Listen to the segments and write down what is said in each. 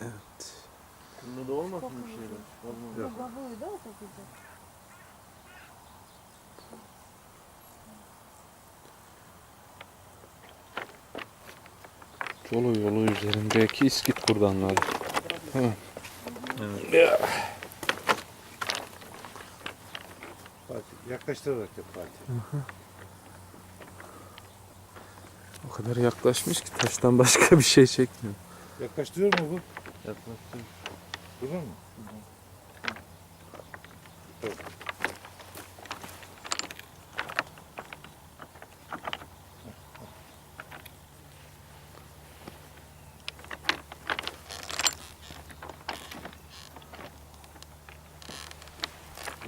Evet. Bunda da olmasın bir şeyler. Olmaz. Yok. Babuydu o kokucu. Yolu yolu üzerindeki İskit kurdanları. Evet. Fatih yaklaştırarak yap Fatih. O kadar yaklaşmış ki taştan başka bir şey çekmiyor. Yaklaştırıyor mu bu? Yaklaştım. Durur mu?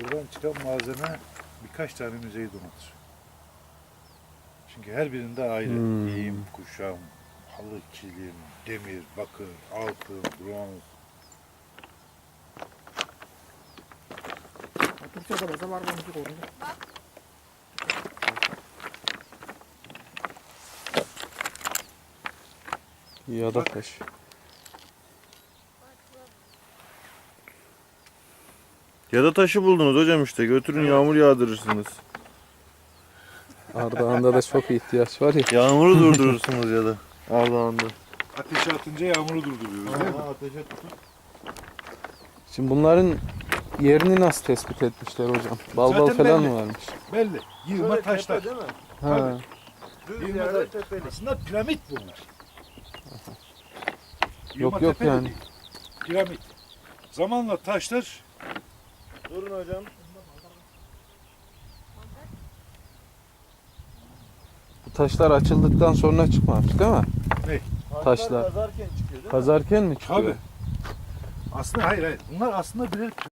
Buradan çıkan malzeme birkaç tane müzeyi donatır. Çünkü her birinde ayrı. Hmm. Giyim, kuşam, halı, kilim, demir, bakır, altın, bronz. Türkçe'de mesela var müzik oyunu. Ya da taş. Ya da taşı buldunuz hocam işte. Götürün yağmur yağdırırsınız. Ardahan'da da çok ihtiyaç var ya. Yağmuru durdurursunuz ya da. Ardahan'da. Ateşe atınca yağmuru durduruyoruz değil mi? ateşe tutun. Şimdi bunların yerini nasıl tespit etmişler hocam? Bal bal Zaten falan belli. mı varmış? Belli. Yığma taşlar. değil mi? Ha. Düz Yığma yerde taş. tepeli. Aslında piramit bunlar. Yok, Yığma yok tepe de yani. değil. Piramit. Zamanla taşlar Durun hocam. Taşlar açıldıktan sonra çıkmamış değil mi? Taşlar. Kazarken çıkıyor değil mi? Kazarken mi çıkıyor? Tabii. aslında hayır hayır. Bunlar aslında birer